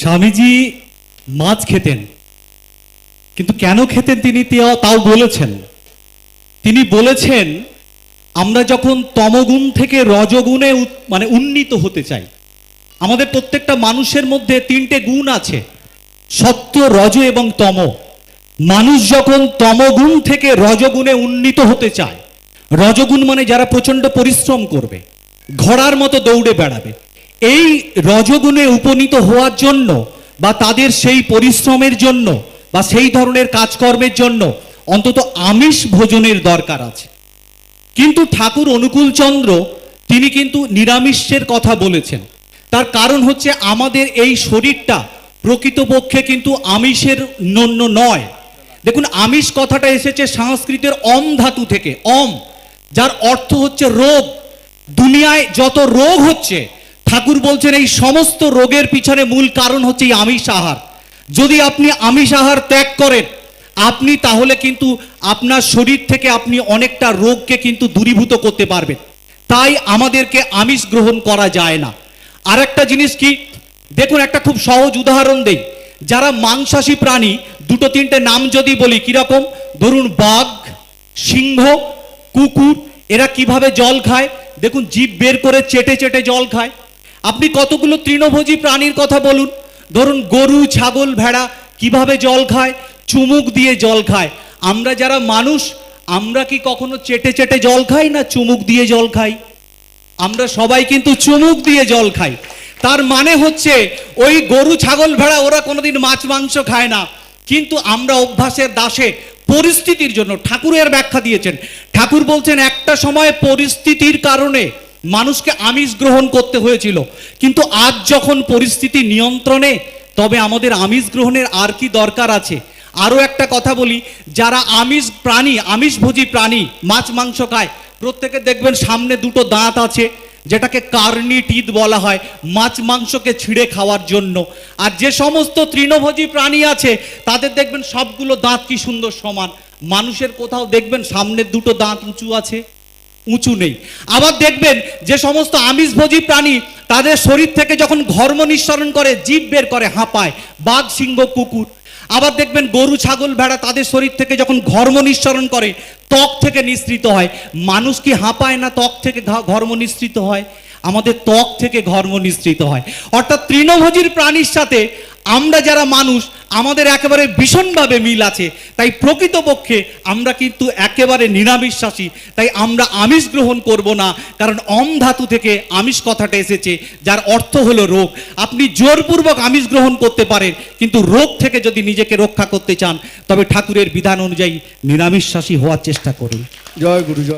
স্বামীজি মাছ খেতেন। কিন্তু কেন খেতেন তিনি? তাও বলেছেন। তিনি বলেছেন, আমরা যখন তমগুণ থেকে রজগুণে মানে উন্নীত হতে চাই, আমাদের প্রত্যেকটা মানুষের মধ্যে তিনটে গুণ আছে, সত্য, রজ এবং তম। মানুষ যখন তমগুণ থেকে রজগুণে উন্নীত হতে চায়, রজগুণ মানে যারা প্রচণ্ড পরিশ্রম করবে, ঘোড়ার মতো দৌড়ে বেড়াবে এই রজগুণে উপনীত হওয়ার জন্য বা তাদের সেই পরিশ্রমের জন্য বা সেই ধরনের কাজকর্মের জন্য অন্তত আমিষ ভোজনের দরকার আছে। কিন্তু ঠাকুর অনুকূলচন্দ্র তিনি কিন্তু নিরামিষের কথা বলেছেন। তার কারণ হচ্ছে আমাদের এই শরীরটা প্রকৃতপক্ষে কিন্তু আমিষের নন্য নয়। দেখুন, আমিষ কথাটা এসেছে সংস্কৃতের অম ধাতু থেকে, অম, যার অর্থ হচ্ছে রোগ। দুনিয়ায় যত রোগ হচ্ছে ঠাকুর বলছেন, এই সমস্ত রোগের পিছনে মূল কারণ হচ্ছে এই আমিষ আহার। যদি আপনি আমিষ আহার ত্যাগ করেন, আপনি তাহলে কিন্তু আপনার শরীর থেকে আপনি অনেকটা রোগকে কিন্তু দূরীভূত করতে পারবেন। তাই আমাদেরকে আমিষ গ্রহণ করা যায় না। আর একটা জিনিস কি? দেখুন, একটা খুব সহজ উদাহরণ দেই। যারা মাংসাশী প্রাণী, দুটো তিনটে নাম যদি বলি, কীরকম? ধরুন, বাঘ, সিংহ, কুকুর, এরা কীভাবে জল খায়? দেখুন জিভ বের করে চেটে চেটে জল খায়। আপনি কতগুলো তৃণভোজী প্রাণীর কথা বলুন? ধরুন গরু, ছাগল, ভেড়া, কীভাবে জল খায়? চুমুক দিয়ে জল খায়। আমরা যারা মানুষ, আমরা কি কখনো চেটে চেটে জল খাই না চুমুক দিয়ে জল খাই? আমরা সবাই কিন্তু চুমুক দিয়ে জল খাই। তার মানে হচ্ছে, ওই গরু, ছাগল, ভেড়া, ওরা কোনোদিন মাছ, মাংস খায় না। কিন্তু আমরা অভ্যাসের দাসে পরিস্থিতির জন্য ঠাকুরের ব্যাখ্যা দিয়েছেন। ঠাকুর বলছেন, একটা সময় পরিস্থিতির কারণে মানুষকে আমিষ গ্রহণ করতে হয়েছিল। কিন্তু আজ যখন পরিস্থিতি নিয়ন্ত্রণে, তবে আমাদের আমিষ গ্রহণের আর কি দরকার আছে? আরও একটা কথা বলি, যারা আমিষ প্রাণী আমিষভোজী প্রাণী, মাছ, মাংস খায়, প্রত্যেকে দেখবেন সামনে দুটো দাঁত আছে, যেটাকে কার্নি টিথ বলা হয়, মাছ, মাংসকে ছিঁড়ে খাওয়ার জন্য। আর যে সমস্ত তৃণভোজী প্রাণী আছে, তাদের দেখবেন সবগুলো দাঁত কি সুন্দর সমান। মানুষের কোথাও দেখবেন সামনের দুটো দাঁত উঁচু আছে। উঁচু নেই। আবার দেখবেন যে সমস্ত আমিষভোজী প্রাণী তাদের শরীর থেকে যখন ঘর্ম নিঃসরণ করে, জীব বের করে, হাঁপায়। বাঘ, সিংহ, কুকুর। আবার দেখবেন গরু, ছাগল, ভেড়া তাদের শরীর থেকে যখন ঘর্ম নিঃসরণ করে, ত্বক থেকে নিঃসৃত হয়। মানুষ কি হাঁপায় না ত্বক থেকে ঘর্ম নিঃসৃত হয়? আমাদের ত্বক থেকে ঘর্ম নিঃসৃত হয়। অর্থাৎ তৃণভোজীর প্রাণীর সাথে আমরা যারা মানুষ আমাদের একেবারে ভীষণভাবে মিল আছে। তাই প্রকৃতপক্ষে আমরা কিন্তু একেবারে নিরামিষাসী তাই আমরা আমিষ গ্রহণ করব না, কারণ অম ধাতু থেকে আমিষ কথাটা এসেছে, যার অর্থ হলো রোগ। আপনি জোরপূর্বক আমিষ গ্রহণ করতে পারেন, কিন্তু রোগ থেকে যদি নিজেকে রক্ষা করতে চান, তবে ঠাকুরের বিধান অনুযায়ী নিরামিষাসী হওয়ার চেষ্টা করুন। জয় গুরু জয়